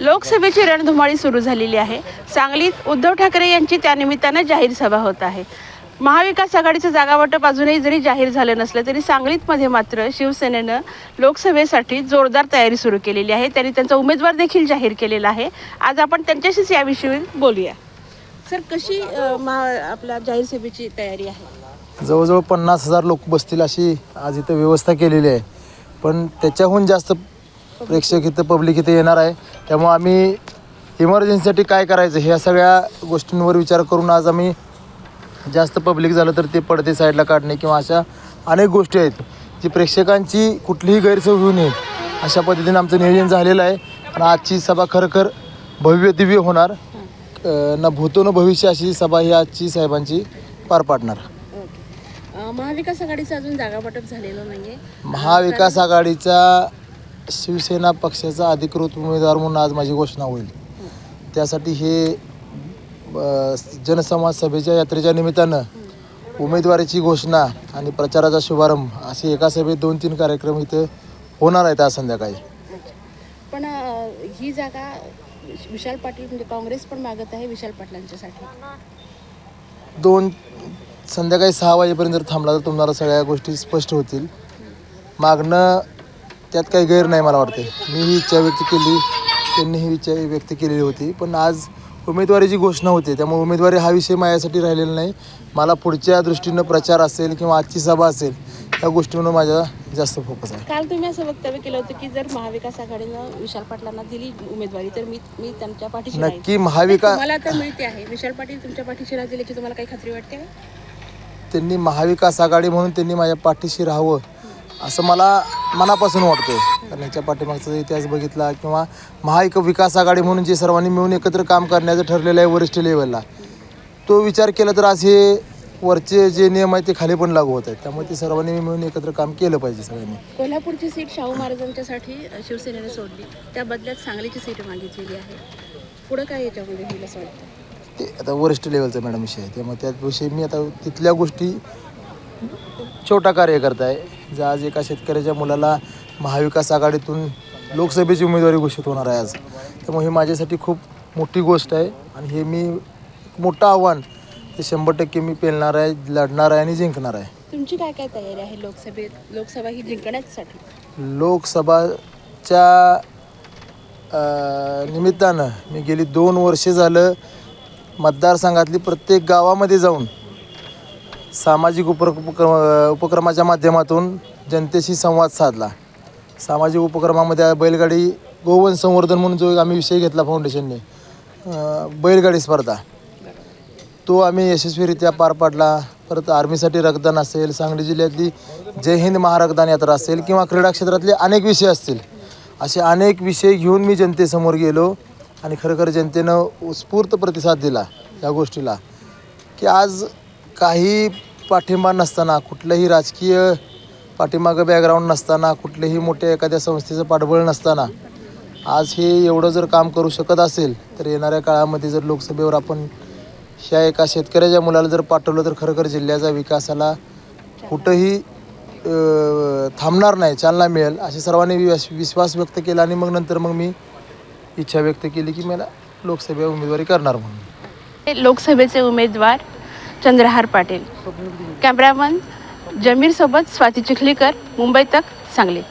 लोकसभेची रणधुमाळी सुरू झालेली आहे. सांगलीत उद्धव ठाकरे यांची त्यानिमित्तानं जाहीर सभा होत आहे. महाविकास आघाडीचं जागावाटप अजूनही जरी जाहीर झालं नसलं तरी सांगलीतमध्ये मात्र शिवसेनेनं लोकसभेसाठी जोरदार तयारी सुरू केलेली आहे. त्यांनी त्यांचा उमेदवार देखील जाहीर केलेला आहे. आज आपण त्यांच्याशीच याविषयी बोलूया. सर कशी आपल्या जाहीर सभेची तयारी आहे? जवळजवळ पन्नास हजार लोक बसतील अशी आज इथं व्यवस्था केलेली आहे. पण त्याच्याहून जास्त प्रेक्षक इथं पब्लिक इथं येणार आहे. त्यामुळे आम्ही इमर्जन्सीसाठी काय करायचं? ह्या सगळ्या गोष्टींवर विचार करून आज आम्ही जास्त पब्लिक झालं तर ते पडदे साईडला काढणे किंवा अशा अनेक गोष्टी आहेत जी प्रेक्षकांची कुठलीही गैरसोय होऊ नये अशा पद्धतीने आमचं नियोजन झालेलं आहे. आणि आजची सभा खरोखर भव्य दिव्य होणार. न भूतो न भविष्य अशी सभा ही आजची साहेबांची पार पाडणार. महाविकास आघाडीचं अजून जागावाटप झालेलं नाहीये. महाविकास आघाडीचा शिवसेना पक्षाचा अधिकृत उमेदवार म्हणून आज माझी घोषणा होईल. त्यासाठी हे अ, जनसंवाद सभेच्या यात्रेच्या निमित्तानं उमेदवारीची घोषणा आणि प्रचाराचा शुभारंभ असे एका सभेत दोन तीन कार्यक्रम इथं होणार आहेत आज संध्याकाळी. पण ही जागा विशाल पाटील म्हणजे काँग्रेस पण मागत आहे विशाल पाटलांच्यासाठी. दोन संध्याकाळी सहा वाजेपर्यंत जर थांबला तर तुम्हाला सगळ्या गोष्टी स्पष्ट होतील. मागणं त्यात काही गैर नाही मला वाटते मी ही इच्छा व्यक्त केली त्यांनी ही इच्छा व्यक्त केलेली होती. पण आज उमेदवारीची घोषणा होते त्यामुळे उमेदवारी हा विषय माझ्यासाठी राहिलेला नाही. मला पुढच्या दृष्टीनं प्रचार असेल किंवा आजची सभा असेल या गोष्टींवर माझा जास्त फोकस आहे. काल तुम्ही असं वक्तव्य केलं होतं की जर महाविकास आघाडीनं विशाल पाटलांना दिली उमेदवारी तर मी मी त्यांच्या पाठीशी. नक्की महाविकास मला तर मिळते आहे. विशाल पाटील तुमच्या पाठीशी राहतील याची तुम्हाला काही खात्री वाटते त्यांनी महाविकास आघाडी म्हणून त्यांनी माझ्या पाठीशी राहावं असं मला मनापासून वाटतं कारण ह्याच्या पाठीमागचा इतिहास बघितला किंवा महाविक विकास आघाडी म्हणून जे सर्वांनी मिळून एकत्र काम करण्याचं ठरलेलं आहे वरिष्ठ लेवलला तो विचार केला तर आज हे वरचे जे नियम आहेत ते खाली पण लागू होत आहेत. त्यामुळे ते सर्वांनी मिळून एकत्र काम केलं पाहिजे सगळ्यांनी. कोल्हापूरची सीट शाहू महाराजांच्यासाठी शिवसेनेने सोडली. त्या बदल्यात सांगलीची सीट मागितलेली आहे. पुढं काय याच्यामध्ये होईल असं वाटतं? ते आता वरिष्ठ लेवलचा मॅडम विषय आहे. त्यामुळे त्याविषयी मी आता तिथल्या गोष्टी छोटा कार्यकर्ता आहे. जे आज एका शेतकऱ्याच्या मुलाला महाविकास आघाडीतून लोकसभेची उमेदवारी घोषित होणार आहे आज. त्यामुळे ही माझ्यासाठी खूप मोठी गोष्ट आहे आणि हे मी मोठं आव्हान ते शंभर टक्के मी पेलणार आहे लढणार आहे आणि जिंकणार आहे. तुमची काय काय तयारी आहे लोकसभेत लोकसभा ही जिंकण्यासाठी? लोकसभाच्या निमित्तानं मी गेली दोन वर्षे झालं मतदारसंघातली प्रत्येक गावामध्ये जाऊन सामाजिक उपर उपक्रम उपक्रमाच्या माध्यमातून जनतेशी संवाद साधला. सामाजिक उपक्रमामध्ये बैलगाडी गोवन संवर्धन म्हणून जो एक आम्ही विषय घेतला फाउंडेशनने बैलगाडी स्पर्धा. तो आम्ही यशस्वीरित्या पार पाडला. परत आर्मीसाठी रक्तदान असेल सांगली जिल्ह्यातली जय हिंद महारक्तदान यात्रा असेल किंवा क्रीडा क्षेत्रातले अनेक विषय असतील असे अनेक विषय घेऊन मी जनतेसमोर गेलो आणि खरोखर जनतेनं उत्स्फूर्त प्रतिसाद दिला या गोष्टीला. की आज काही पाठिंबा नसताना कुठलंही राजकीय पाठीमागं बॅकग्राऊंड नसताना कुठलेही मोठ्या एखाद्या संस्थेचं पाठबळ नसताना आज हे एवढं जर काम करू शकत असेल तर येणाऱ्या काळामध्ये जर लोकसभेवर आपण ह्या एका शेतकऱ्याच्या मुलाला जर पाठवलं तर खरोखर जिल्ह्याचा विकासाला कुठंही थांबणार नाही चालना मिळेल असे सर्वांनी विश्वास विश्वास व्यक्त केला आणि मग नंतर मग मी इच्छा व्यक्त केली की मला लोकसभेवर उमेदवारी करणार म्हणून. लोकसभेचे उमेदवार चंद्रहार पाटील. कॅमेरामन जमीरसोबत स्वाती चिखलीकर मुंबई तक सांगली.